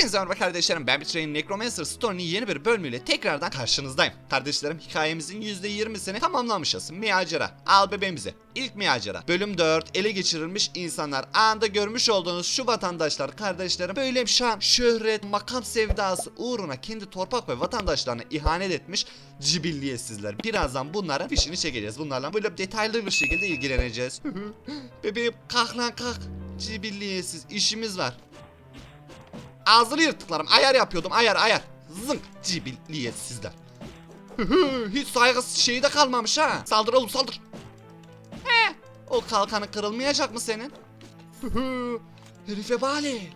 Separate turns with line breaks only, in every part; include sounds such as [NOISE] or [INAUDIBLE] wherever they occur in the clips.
Hepinize merhaba kardeşlerim. Ben Betray'in Necromancer Story'nin yeni bir bölümüyle tekrardan karşınızdayım. Kardeşlerim hikayemizin %20'sini tamamlamışız. Miyacera. Al bebeğimizi. İlk miyacera. Bölüm 4. Ele geçirilmiş insanlar. Anında görmüş olduğunuz şu vatandaşlar kardeşlerim böyle şan, şöhret, makam sevdası uğruna kendi torpak ve vatandaşlarına ihanet etmiş cibilliyetsizler. Birazdan bunların fişini çekeceğiz. Bunlarla böyle detaylı bir şekilde ilgileneceğiz. [LAUGHS] Bebeğim kalk lan kalk. Cibilliyetsiz işimiz var. Ağzını yırttıklarım. Ayar yapıyordum. Ayar ayar. Zınk. Cibilliyetsizler. Hiç saygısız şeyi de kalmamış ha. Saldır oğlum saldır. He. O kalkanı kırılmayacak mı senin? Herife bali.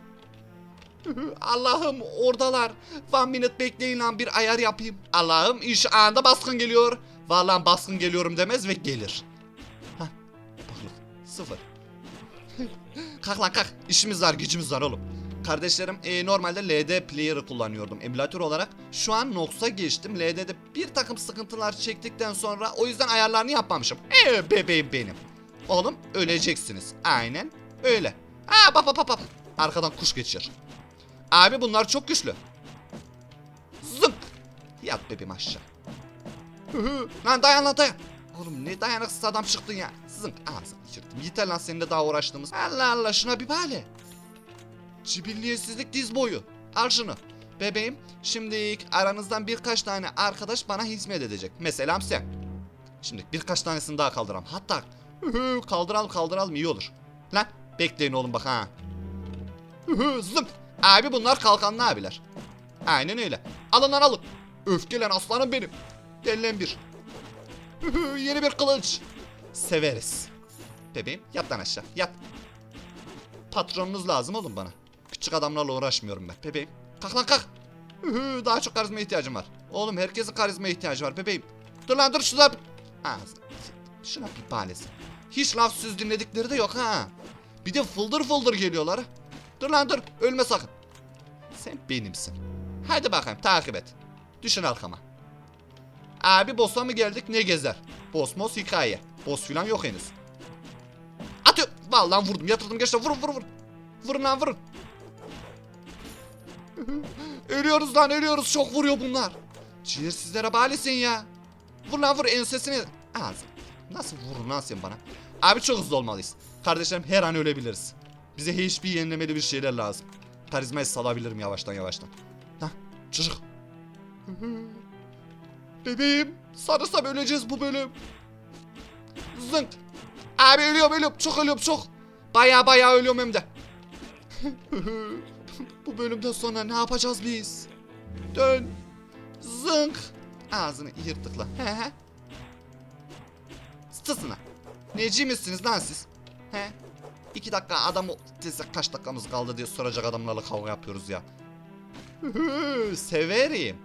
Allah'ım oradalar. One minute bekleyin lan bir ayar yapayım. Allah'ım iş anında baskın geliyor. Vallahi baskın geliyorum demez ve gelir. Hah. Bakın sıfır. kalk lan kalk. İşimiz var gücümüz var oğlum. Kardeşlerim e, normalde LD Player'ı kullanıyordum emülatör olarak. Şu an Nox'a geçtim. LD'de bir takım sıkıntılar çektikten sonra o yüzden ayarlarını yapmamışım. Eee bebeğim benim. Oğlum öleceksiniz. Aynen öyle. Aa bak bak bak bak. Arkadan kuş geçiyor. Abi bunlar çok güçlü. Zınk. Yat bebeğim aşağı. Lan dayan lan dayan. Oğlum ne dayanıksız adam çıktın ya. Zınk ağzını içirdim. Yeter lan seninle daha uğraştığımız. Allah Allah şuna bir bale. Cibilliyetsizlik diz boyu. Al şunu. Bebeğim şimdi aranızdan birkaç tane arkadaş bana hizmet edecek. Mesela sen. Şimdi birkaç tanesini daha kaldıram. Hatta kaldıralım kaldıralım iyi olur. Lan bekleyin oğlum bak ha. Zınk. Abi bunlar kalkanlı abiler. Aynen öyle. Alın lan alın. Öfkelen aslanım benim. Gel bir. Yeni bir kılıç. Severiz. Bebeğim yat lan aşağı yat. Patronunuz lazım oğlum bana. Küçük adamlarla uğraşmıyorum ben. Bebeğim. Kalk lan kalk. Hı, Daha çok karizma ihtiyacım var. Oğlum herkesin karizma ihtiyacı var bebeğim. Dur lan dur şurada. Ağzını. Şuna bir balesi. Hiç laf söz dinledikleri de yok ha. Bir de fıldır fıldır geliyorlar. Dur lan dur. Ölme sakın. Sen benimsin. Hadi bakayım takip et. Düşün arkama. Abi boss'a mı geldik ne gezer? Boss mos hikaye. Boss filan yok henüz. Atıyor. Vallahi vurdum yatırdım gençler vurun vurun vurun. Vurun lan vurun. Ölüyoruz lan ölüyoruz çok vuruyor bunlar. Ciğersizlere balisin ya. Vur lan vur ensesini. Ağzı. Nasıl vurun lan sen bana? Abi çok hızlı olmalıyız. Kardeşlerim her an ölebiliriz. Bize hiçbir yenilemeli bir şeyler lazım. Karizmayı salabilirim yavaştan yavaştan. Hah çocuk. Bebeğim sanırsam öleceğiz bu bölüm. Zınk. Abi ölüyorum ölüyorum çok ölüyorum çok. Baya baya ölüyorum hem de. [LAUGHS] bu bölümden sonra ne yapacağız biz? Dön. Zınk. Ağzını yırtıkla. He he. Sısına. Neci misiniz lan siz? He? İki dakika adamı desek kaç dakikamız kaldı diye soracak adamlarla kavga yapıyoruz ya. [LAUGHS] Severim.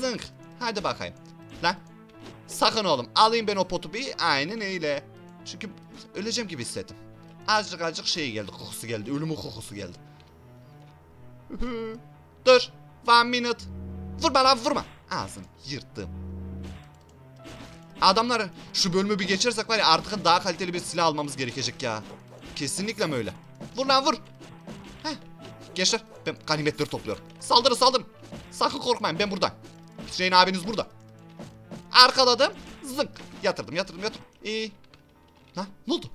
Zınk. Hadi bakayım. Lan. Sakın oğlum. Alayım ben o potu bir. Aynen öyle. Çünkü öleceğim gibi hissettim. Azıcık azıcık şey geldi. Kokusu geldi. Ölümün kokusu geldi. Dur. One minute. Vurma lan vurma. Ağzını yırttım. Adamlar şu bölümü bir geçersek var ya artık daha kaliteli bir silah almamız gerekecek ya. Kesinlikle mi öyle? Vur lan vur. Heh. Gençler ben ganimetleri topluyorum. Saldırın saldırın. Sakın korkmayın ben buradan. Hüseyin abiniz burada. Arkaladım. Zınk. Yatırdım yatırdım yatırdım. İyi. Ha ne oldu?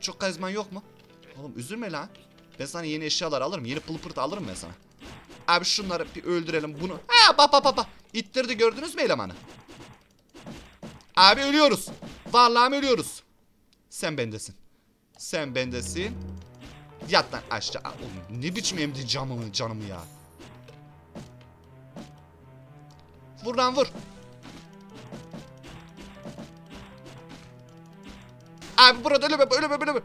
Çok karizman yok mu? Oğlum üzülme lan. Ben sana yeni eşyalar alırım. Yeni pılı pırtı alırım ben sana. Abi şunları bir öldürelim bunu. Ha bak bak bak bak. İttirdi gördünüz mü elemanı? Abi ölüyoruz. Vallahi ölüyoruz. Sen bendesin. Sen bendesin. Yat lan aşağı. Oğlum ne biçim emdi camımı canımı ya. Vur lan vur. Abi burada öleme öleme öleme.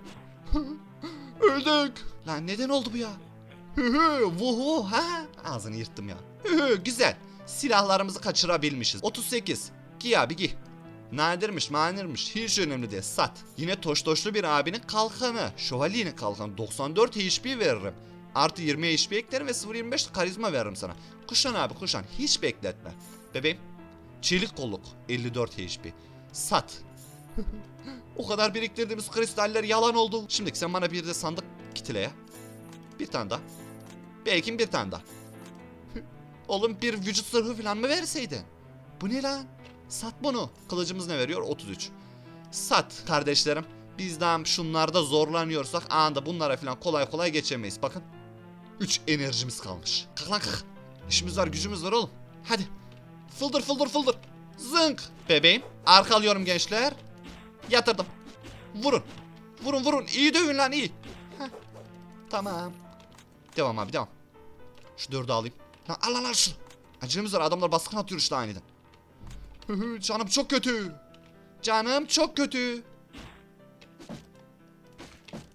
[LAUGHS] Öldük. Lan neden oldu bu ya? Vuhu ha. Ağzını yırttım ya. Güzel. Silahlarımızı kaçırabilmişiz. 38. Giy abi giy. Nadirmiş manirmiş hiç önemli değil sat. Yine toştoşlu bir abinin kalkanı. Şövalyenin kalkanı 94 HP veririm. Artı 20 HP eklerim ve 0.25 karizma veririm sana. Kuşan abi kuşan hiç bekletme. Bebeğim çelik kolluk 54 HP. Sat. [LAUGHS] o kadar biriktirdiğimiz kristaller yalan oldu. Şimdi sen bana bir de sandık kitile ya. Bir tane daha. Belki bir tane daha. [LAUGHS] Oğlum bir vücut zırhı falan mı verseydin? Bu ne lan? Sat bunu. Kılıcımız ne veriyor? 33. Sat kardeşlerim. Biz daha şunlarda zorlanıyorsak anında bunlara falan kolay kolay geçemeyiz. Bakın. 3 enerjimiz kalmış. Kalk lan kalk. İşimiz var gücümüz var oğlum. Hadi. Fıldır fıldır fıldır. Zınk. Bebeğim. Arkalıyorum gençler. Yatırdım. Vurun. Vurun vurun. İyi dövün lan iyi. Tamam. Devam abi devam. Şu dördü alayım. Ha, al al al şunu. Acelemiz var adamlar baskın atıyor işte aniden. Canım çok kötü. Canım çok kötü.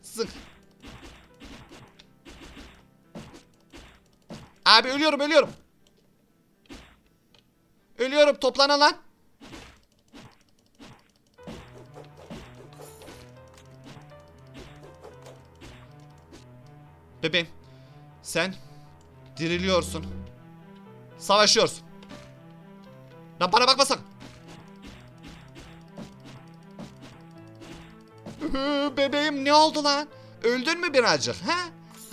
Zınk. Abi ölüyorum ölüyorum. Ölüyorum toplanan lan. Bebeğim sen diriliyorsun. Savaşıyorsun. Lan bana bakma sakın. Bebeğim ne oldu lan? Öldün mü birazcık ha?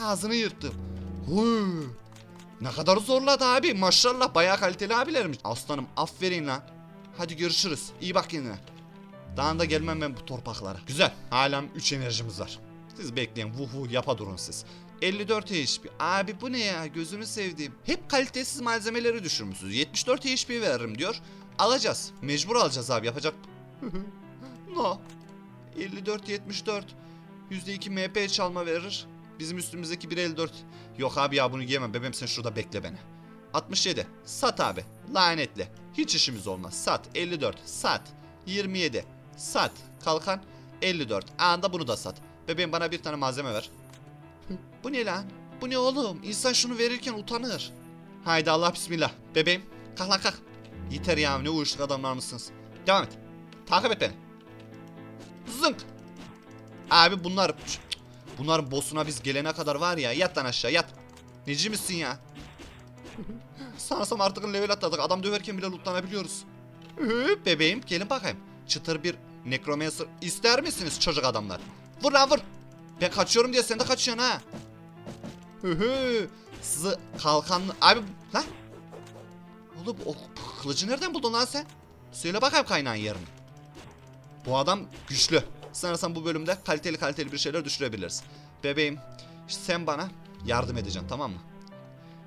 Ağzını yırttım. Hı. Ne kadar zorladı abi. Maşallah bayağı kaliteli abilermiş. Aslanım aferin lan. Hadi görüşürüz. İyi bak kendine. Daha da gelmem ben bu torpaklara. Güzel. Halen 3 enerjimiz var. Siz bekleyin. Vuhu yapa durun siz. 54 HP. Abi bu ne ya? Gözünü sevdiğim. Hep kalitesiz malzemeleri düşürmüşsünüz. 74 HP veririm diyor. Alacağız. Mecbur alacağız abi. Yapacak. [LAUGHS] no. 54 74. %2 MP çalma verir. Bizim üstümüzdeki 1.54. Yok abi ya bunu giyemem. Bebeğim sen şurada bekle beni. 67. Sat abi. Lanetli. Hiç işimiz olmaz. Sat. 54. Sat. 27. Sat. Kalkan. 54. Anda bunu da sat. Bebeğim bana bir tane malzeme ver. Bu ne lan? Bu ne oğlum? İnsan şunu verirken utanır. Haydi Allah bismillah. Bebeğim kalk lan kalk. Yeter ya ne uyuştuk adamlar mısınız? Devam et. Takip et beni. Zınk. Abi bunlar... Bunların boss'una biz gelene kadar var ya yat lan aşağı yat. Neci misin ya? Sanırsam artık level atladık. Adam döverken bile lootlanabiliyoruz. Bebeğim gelin bakayım. Çıtır bir necromancer ister misiniz çocuk adamlar? Vur lan vur. Ben kaçıyorum diye sen de kaçıyorsun ha. Hı hı. Sizi kalkanlı... Abi lan. Oğlum o kılıcı nereden buldun lan sen? Söyle bakayım kaynağın yerini. Bu adam güçlü. Sanırsam bu bölümde kaliteli kaliteli bir şeyler düşürebiliriz. Bebeğim işte sen bana yardım edeceksin tamam mı?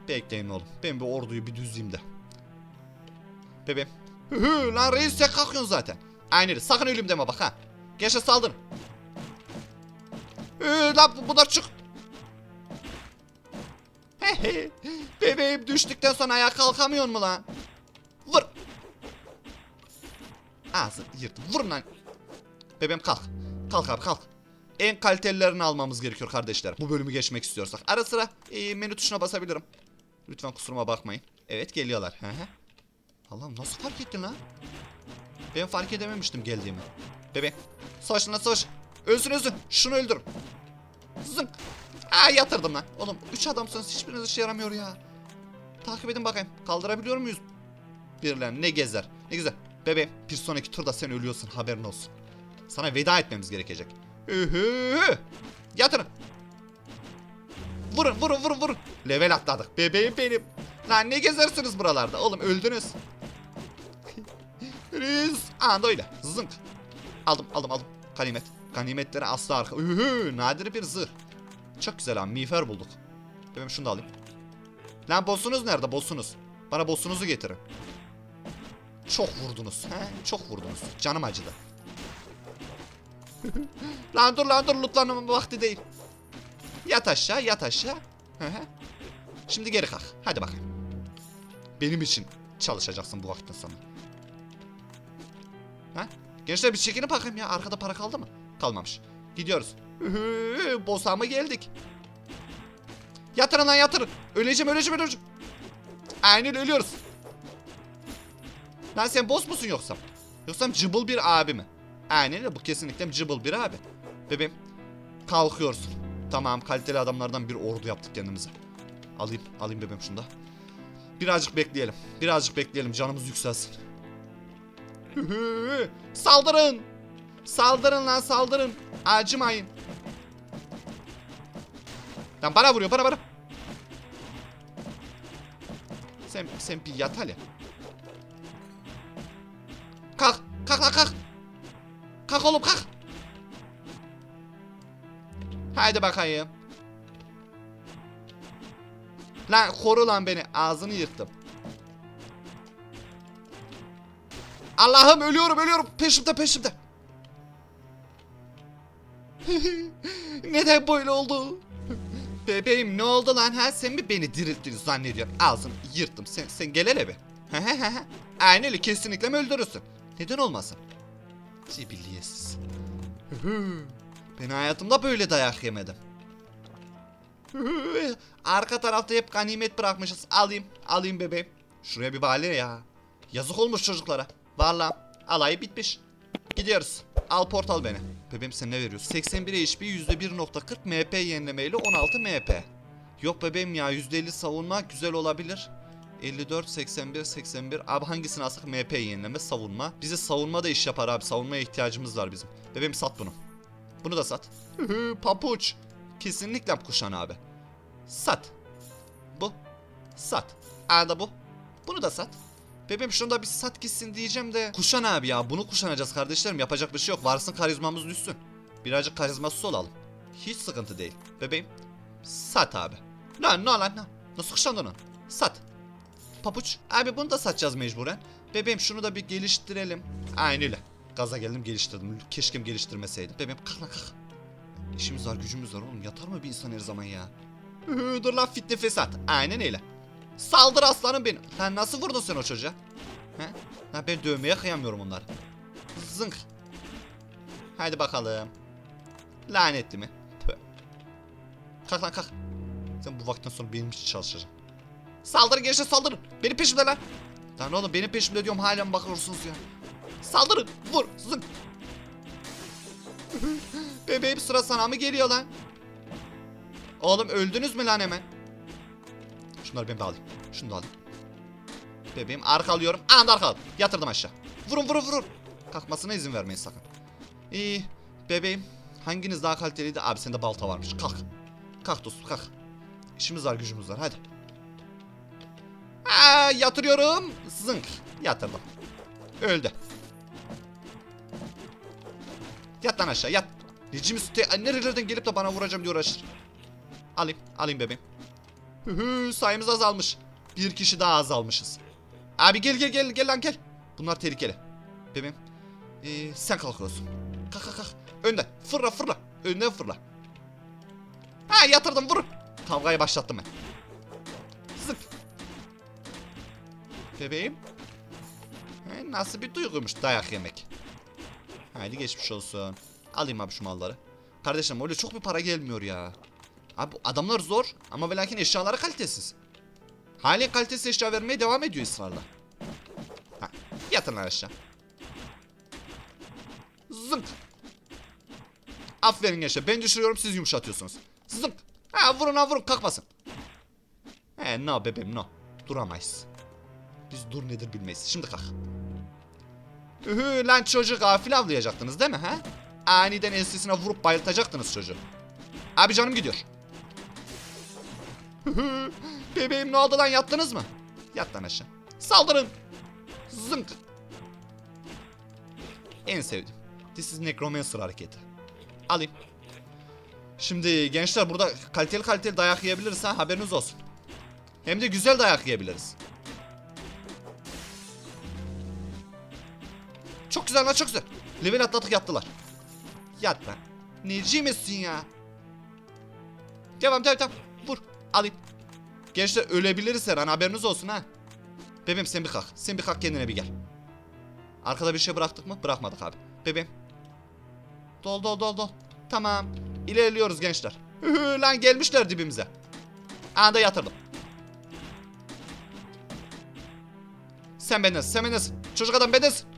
Bekleyin oğlum. Ben bir orduyu bir düzleyeyim de. Bebeğim. Hı hı, lan reis sen kalkıyorsun zaten. Aynen sakın ölüm deme bak ha. Gençler saldırın. Ee, lan bu- bunlar çık. [LAUGHS] Bebeğim düştükten sonra ayağa kalkamıyor mu lan? Vur. Ağzı yırttım. Vurun lan. Bebeğim kalk. Kalk abi kalk. En kalitelilerini almamız gerekiyor kardeşler. Bu bölümü geçmek istiyorsak. Ara sıra e, menü tuşuna basabilirim. Lütfen kusuruma bakmayın. Evet geliyorlar. Hı hı. Allah'ım nasıl fark ettin lan? Ben fark edememiştim geldiğimi. Bebeğim. Savaşın lan savaş. Ölsün ölsün. Şunu öldürün. Zınk. Aa yatırdım lan. Oğlum 3 adamsınız hiçbiriniz işe yaramıyor ya. Takip edin bakayım. Kaldırabiliyor muyuz? Birilerini ne gezer. Ne güzel. Bebeğim bir sonraki turda sen ölüyorsun haberin olsun. Sana veda etmemiz gerekecek. Ühü. Yatırın. Vurun vurun vurun vurun. Level atladık. Bebeğim benim. Lan ne gezersiniz buralarda? Oğlum öldünüz. [LAUGHS] Riz. Anda öyle. Zınk. Aldım aldım aldım. Ganimet. Ganimetleri asla arka. Ühü. Nadir bir zırh. Çok güzel abi. Miğfer bulduk. Bebeğim şunu da alayım. Lan boss'unuz nerede boss'unuz? Bana boss'unuzu getirin. Çok vurdunuz. He? Çok vurdunuz. Canım acıdı. [LAUGHS] lan dur lan dur lootlanma vakti değil. Yat aşağı yat aşağı. Şimdi geri kalk. Hadi bakayım. Benim için çalışacaksın bu vakitten sonra. Ha? Gençler bir çekinin bakayım ya. Arkada para kaldı mı? Kalmamış. Gidiyoruz. Ühü, mı geldik? Yatırın lan yatırın. Öleceğim öleceğim öleceğim. Aynen ölüyoruz. Lan sen boss musun yoksa? Yoksa cıbıl bir abi mi? Aynen bu kesinlikle cıbıl bir abi. Bebeğim kalkıyorsun. Tamam kaliteli adamlardan bir ordu yaptık kendimize. Alayım alayım bebeğim şunu da. Birazcık bekleyelim. Birazcık bekleyelim canımız yükselsin. Saldırın. Saldırın lan saldırın. Acımayın. Lan bana vuruyor bana bana. Sen, sen bir yat hele. Kalk. Kalk lan kalk. Kalk oğlum kalk. Haydi bakayım. Lan koru lan beni. Ağzını yırttım. Allah'ım ölüyorum ölüyorum. Peşimde peşimde. [LAUGHS] Neden böyle oldu? Bebeğim ne oldu lan ha? Sen mi beni dirilttiğini zannediyorsun? Ağzını yırttım. Sen, sen gel hele bir. Aynen kesinlikle mi öldürürsün? Neden olmasın? Cibilliyetsiz. ben hayatımda böyle dayak yemedim. Arka tarafta hep ganimet bırakmışız. Alayım, alayım bebeğim. Şuraya bir bale ya. Yazık olmuş çocuklara. Vallahi alay bitmiş. Gidiyoruz. Al portal beni. Bebeğim sen ne veriyorsun? 81 HP %1.40 MP yenilemeyle 16 MP. Yok bebeğim ya %50 savunma güzel olabilir. 54, 81, 81. Abi hangisini alsak MP yenileme, savunma. Bize savunma da iş yapar abi. Savunmaya ihtiyacımız var bizim. Bebeğim sat bunu. Bunu da sat. Papuç. Kesinlikle kuşan abi. Sat. Bu. Sat. Aa da bu. Bunu da sat. Bebeğim şunu da bir sat gitsin diyeceğim de. Kuşan abi ya bunu kuşanacağız kardeşlerim yapacak bir şey yok. Varsın karizmamız düşsün. Birazcık karizmasız olalım. Hiç sıkıntı değil. Bebeğim sat abi. Lan ne lan lan. Nasıl kuşandın onu? Sat. Papuç. Abi bunu da satacağız mecburen. Bebeğim şunu da bir geliştirelim. Aynen öyle. Gaza geldim geliştirdim. Keşke geliştirmeseydim. Bebeğim kalk kalk. İşimiz var gücümüz var oğlum. Yatar mı bir insan her zaman ya? Hı, Dur lan fitne fesat. Aynen öyle. Saldır aslanım benim. Lan nasıl vurdun sen o çocuğa? He? Lan ben dövmeye kıyamıyorum onları. Zınk. Haydi bakalım. Lanetli mi? Tüh. Kalk lan kalk. Sen bu vakitten sonra benim için çalışacaksın. Saldırın gençler saldırın. Benim peşimde lan. Lan oğlum benim peşimde diyorum hala mı bakıyorsunuz ya? Saldırın. Vur. Zınk. [LAUGHS] Bebeğim sıra sana mı geliyor lan? Oğlum öldünüz mü lan hemen? Şunları ben de alayım. Şunu da alayım. Bebeğim arkalıyorum. Anda arkaladım. Yatırdım aşağı. Vurun vurun vurun. Kalkmasına izin vermeyin sakın. İyi. Bebeğim. Hanginiz daha kaliteliydi? Abi sende balta varmış. Kalk. Kalk dostum kalk. İşimiz var gücümüz var hadi. Aa, yatırıyorum. Zınk. Yatırdım. Öldü. Yat lan aşağı yat. Necimiz te- nerelerden gelip de bana vuracağım diye uğraşır. Alayım. Alayım bebeğim. Hı, sayımız azalmış. Bir kişi daha azalmışız. Abi gel gel gel gel lan gel. Bunlar tehlikeli. Bebeğim. Ee, sen kalkıyorsun. Kalk kalk kalk. Önden. Fırla fırla. Önden fırla. Ha yatırdım vurun. Kavgayı başlattım ben. Zıp. Bebeğim. He, nasıl bir duyguymuş dayak yemek. Haydi geçmiş olsun. Alayım abi şu malları. Kardeşim öyle çok bir para gelmiyor ya. Abi adamlar zor ama ve lakin eşyaları kalitesiz. Halen kalitesiz eşya vermeye devam ediyor ısrarla. Ha, yatın lan aşağı. Zınk. Aferin gençler ben düşürüyorum siz yumuşatıyorsunuz. Zınk. Ha vurun ha vurun kalkmasın. He no bebeğim no. Duramayız. Biz dur nedir bilmeyiz. Şimdi kalk. Ühü lan çocuğu gafil avlayacaktınız değil mi ha? Aniden ensesine vurup bayıltacaktınız çocuğu. Abi canım gidiyor. [LAUGHS] Bebeğim ne oldu lan yattınız mı? Yat lan aşağı. Saldırın. Zınk. En sevdiğim. This is Necromancer hareketi. Alayım. Şimdi gençler burada kaliteli kaliteli dayak yiyebiliriz ha haberiniz olsun. Hem de güzel dayak yiyebiliriz. Çok güzel lan çok güzel. Level atladık yattılar. Yat lan. Neci ya? Devam devam devam. Alayım. Gençler ölebiliriz her an haberiniz olsun ha. Bebeğim sen bir kalk. Sen bir kalk kendine bir gel. Arkada bir şey bıraktık mı? Bırakmadık abi. Bebeğim. Dol dol dol dol. Tamam. İlerliyoruz gençler. Lan gelmişler dibimize. Anda yatırdım. Sen bendesin, sen bendesin. Çocuk adam bendesin.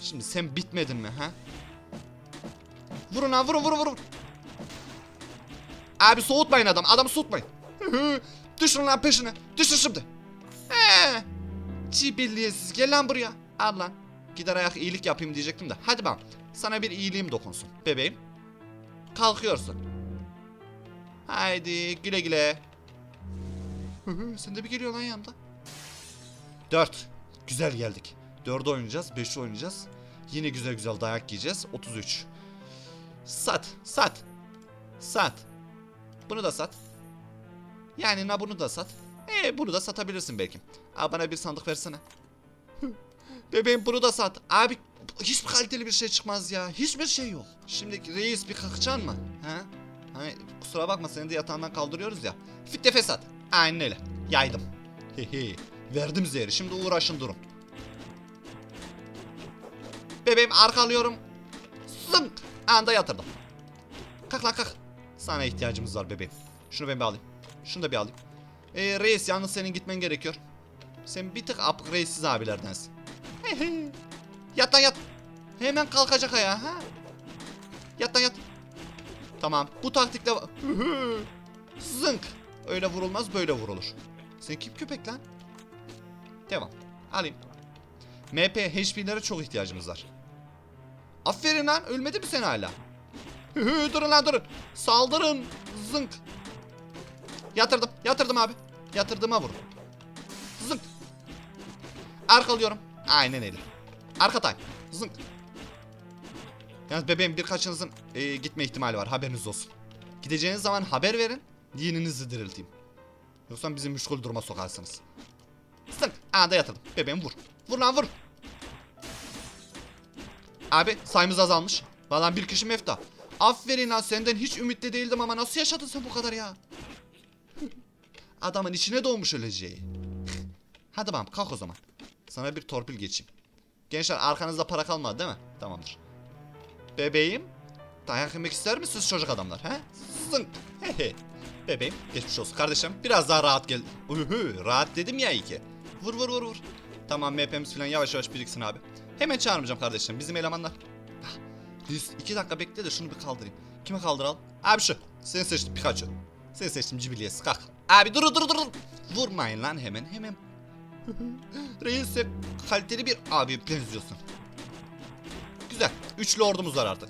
Şimdi sen bitmedin mi ha? Vurun ha vurun vurun vurun. Abi soğutmayın adam. Adamı soğutmayın. [LAUGHS] Düşün lan peşine. Düşün şimdi. Ee, Cibilliyetsiz gel lan buraya. Al lan. Gider ayak iyilik yapayım diyecektim de. Hadi bak. Sana bir iyiliğim dokunsun. Bebeğim. Kalkıyorsun. Haydi güle güle. [LAUGHS] Sen de bir geliyor lan yanımda. 4. Güzel geldik. 4 oynayacağız, 5 oynayacağız. Yine güzel güzel dayak yiyeceğiz. 33. Sat, sat. Sat. Bunu da sat. Yani na bunu da sat. E bunu da satabilirsin belki. Abi bana bir sandık versene. [LAUGHS] Bebeğim bunu da sat. Abi hiçbir kaliteli bir şey çıkmaz ya. Hiçbir şey yok. Şimdi reis bir kalkacaksın mı? Ha? Hani kusura bakma seni de yatağından kaldırıyoruz ya. Fit fesat. Aynen öyle. Yaydım. Hehe. Verdim zehri. Şimdi uğraşın durun. Bebeğim arkalıyorum. Zınk. Anda yatırdım. Kalk lan kalk. Sana ihtiyacımız var bebeğim. Şunu ben bir alayım. Şunu da bir alayım. Ee, reis yalnız senin gitmen gerekiyor. Sen bir tık upgrade'siz abilerdensin. Yat lan yat. Hemen kalkacak ayağa ha. Yat lan yat. Tamam bu taktikle... [LAUGHS] Zınk. Öyle vurulmaz böyle vurulur. Sen kim köpek lan? Devam. Alayım. MP HP'lere çok ihtiyacımız var. Aferin lan ölmedi mi sen hala? Durun lan durun. Saldırın. Zınk. Yatırdım. Yatırdım abi. Yatırdığıma vurun. Zınk. Arkalıyorum. Aynen öyle. Arka tay. Zınk. Yalnız bebeğim birkaçınızın e, gitme ihtimali var. Haberiniz olsun. Gideceğiniz zaman haber verin. Dininizi dirilteyim. Yoksa bizi müşkül duruma sokarsınız. Zınk. Anda yatırdım. Bebeğim vur. Vur lan vur. Abi sayımız azalmış. Valla bir kişi mefta. Aferin lan senden hiç ümitli değildim ama nasıl yaşadın sen bu kadar ya? Adamın içine doğmuş öleceği. Hadi bakalım kalk o zaman. Sana bir torpil geçeyim. Gençler arkanızda para kalmadı değil mi? Tamamdır. Bebeğim. Dayak yemek ister misiniz çocuk adamlar? He? Zınk. Bebeğim geçmiş olsun kardeşim. Biraz daha rahat gel. Uhu, rahat dedim ya iyi ki. Vur vur vur vur. Tamam MP'miz falan yavaş yavaş biriksin abi. Hemen çağırmayacağım kardeşim. Bizim elemanlar. Biz iki dakika bekle de şunu bir kaldırayım. Kime kaldıralım? Abi şu. Seni seçtim Pikachu. Seni seçtim Cibiliyes. Kalk. Abi dur dur dur. Vurmayın lan hemen hemen. Reis kaliteli bir abi benziyorsun. Güzel. Üçlü ordumuz var artık.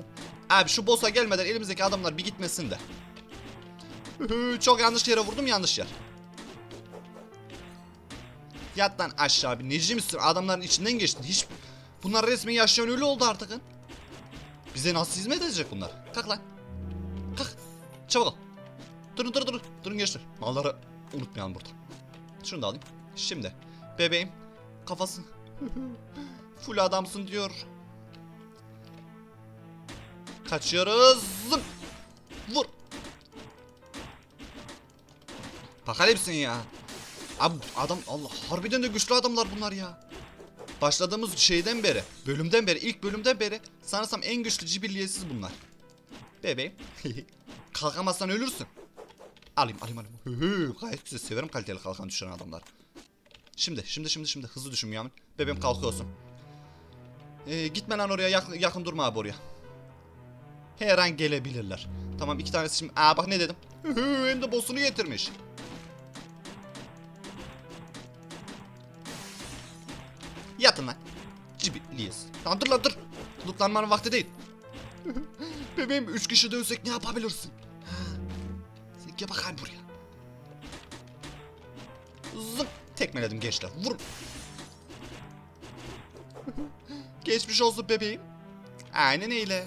Abi şu boss'a gelmeden elimizdeki adamlar bir gitmesin de. Çok yanlış yere vurdum yanlış yer. Yat lan aşağı abi. Neci misin? Adamların içinden geçtin. Hiç... Bunlar resmen yaşayan ölü oldu artık. Hı? Bize nasıl hizmet edecek bunlar? Kalk lan. Kalk. Çabuk ol. Durun durun durun. Durun gençler. Malları unutmayalım burada. Şunu da alayım. Şimdi. Bebeğim. Kafası. [LAUGHS] Full adamsın diyor. Kaçıyoruz. Zıp. Vur. Bakar mısın ya? Abi adam Allah harbiden de güçlü adamlar bunlar ya. Başladığımız şeyden beri, bölümden beri, ilk bölümden beri sanırsam en güçlü cibilliyesiz bunlar. Bebeğim. [LAUGHS] Kalkamazsan ölürsün. Alayım alayım alayım. Hı hı, gayet güzel severim kaliteli kalkan düşüren adamlar. Şimdi şimdi şimdi şimdi hızlı düşün Yamin. Bebeğim kalkıyorsun. Ee, gitme lan oraya yakın, yakın durma abi oraya. Her an gelebilirler. Tamam iki tanesi şimdi. Aa bak ne dedim. Hı hı, hem de boss'unu getirmiş. Yatın lan. Cibilliyiz. Lan dur lan dur. Lootlanmanın vakti değil. [LAUGHS] Bebeğim üç kişi dövsek ne yapabilirsin? Sen gel bakayım buraya. Zıp. Tekmeledim gençler. Vurun. [LAUGHS] Geçmiş olsun bebeğim. Aynen öyle.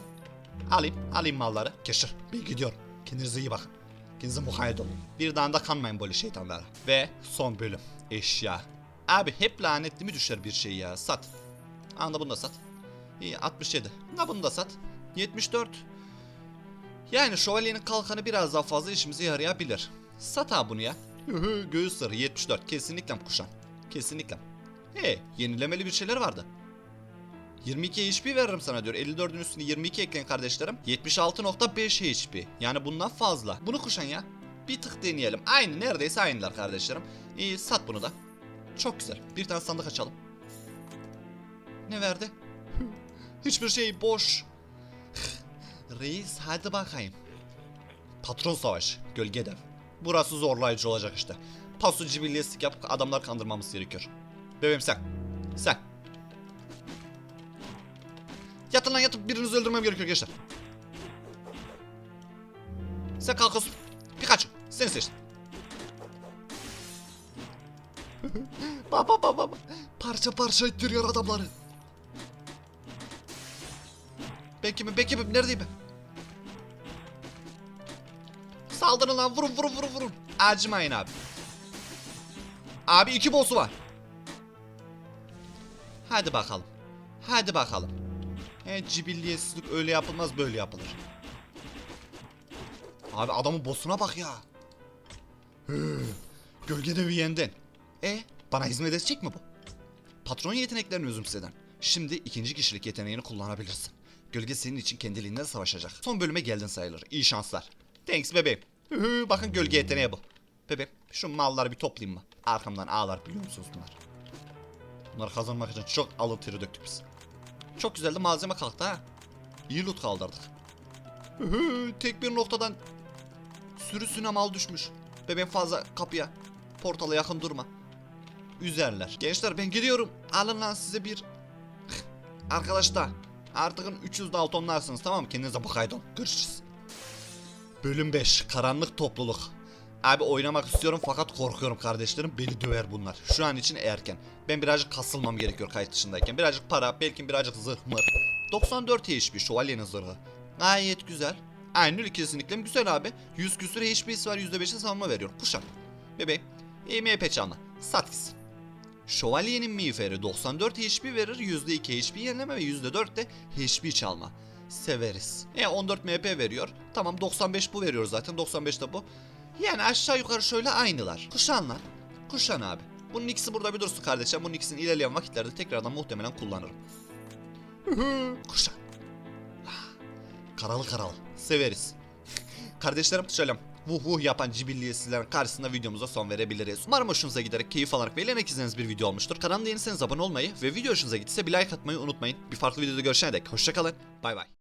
Alayım, alayım malları. Geçir. Ben gidiyorum. Kendinize iyi bakın. Kendinize mukayyet olun. Bir daha da kanmayın böyle şeytanlara. Ve son bölüm. Eşya. Abi hep lanetli mi düşer bir şey ya? Sat. Anda bunu da sat. İyi 67. Na bunu da sat. 74. Yani şövalyenin kalkanı biraz daha fazla işimize yarayabilir. Sat abi bunu ya. Göğüs sarı 74. Kesinlikle kuşan. Kesinlikle. He yenilemeli bir şeyler vardı. 22 HP veririm sana diyor. 54'ün üstüne 22 ekleyin kardeşlerim. 76.5 HP. Yani bundan fazla. Bunu kuşan ya. Bir tık deneyelim. Aynı neredeyse aynılar kardeşlerim. İyi sat bunu da. Çok güzel. Bir tane sandık açalım. Ne verdi? [LAUGHS] Hiçbir şey boş. Reis hadi bakayım. Patron savaş. Gölge dev. Burası zorlayıcı olacak işte. Pasu cibilliyeslik yapıp adamlar kandırmamız gerekiyor. Bebeğim sen. Sen. Yatın lan yatın. Birinizi öldürmem gerekiyor gençler. Sen kalkıyorsun. Birkaç. Seni seçtim. Baba baba baba. Parça parça ittiriyor adamları. Bekimim bekimim neredeyim ben? Saldırın lan vurun vurun vurun vurun. Acımayın abi. Abi iki boss'u var. Hadi bakalım. Hadi bakalım. He cibilliyetsizlik öyle yapılmaz böyle yapılır. Abi adamın boss'una bak ya. Hı, Gölgede bir yendin. E bana hizmet edecek mi bu? Patron yeteneklerini özümseden. Şimdi ikinci kişilik yeteneğini kullanabilirsin. Gölge senin için kendiliğinden savaşacak. Son bölüme geldin sayılır. İyi şanslar. Thanks bebeğim. Bakın gölge yeteneği bu. Bebeğim şu malları bir toplayayım mı? Arkamdan ağlar biliyor musunuz bunlar? Bunları kazanmak için çok alın teri döktük biz. Çok güzel de malzeme kalktı ha. İyi loot kaldırdık. Tek bir noktadan sürüsüne mal düşmüş. Bebeğim fazla kapıya, portala yakın durma. Üzerler. Gençler ben gidiyorum. Alın lan size bir... Arkadaşlar artık 300 Daltonlarsınız tamam mı? Kendinize bakaydın. Görüşürüz. Bölüm 5. Karanlık topluluk. Abi oynamak istiyorum fakat korkuyorum kardeşlerim. Beni döver bunlar. Şu an için erken. Ben birazcık kasılmam gerekiyor kayıt dışındayken. Birazcık para, belki birazcık zırh mır. 94 HP şövalyenin zırhı. Gayet güzel. Aynı kesinlikle güzel abi. 100 küsür HP'si var %5'e savunma veriyor. Kuşak. Bebeğim. EMP çalma. Sat gitsin. Şövalyenin miğferi 94 HP verir, %2 HP yenileme ve %4 de HP çalma. Severiz. E 14 MP veriyor. Tamam 95 bu veriyor zaten. 95 de bu. Yani aşağı yukarı şöyle aynılar. Kuşanlar. Kuşan abi. Bunun ikisi burada bir dursun kardeşim. Bunun ikisini ilerleyen vakitlerde tekrardan muhtemelen kullanırım. Kuşan. Ah, Karalı karalı. Severiz. Kardeşlerim şöyle vuh yapan cibilliyetsizlerin karşısında videomuza son verebiliriz. Umarım hoşunuza giderek keyif alarak ve eğlenerek izlediğiniz bir video olmuştur. Kanalıma yeniyseniz abone olmayı ve video hoşunuza gittiyse bir like atmayı unutmayın. Bir farklı videoda görüşene dek hoşçakalın. Bay bay.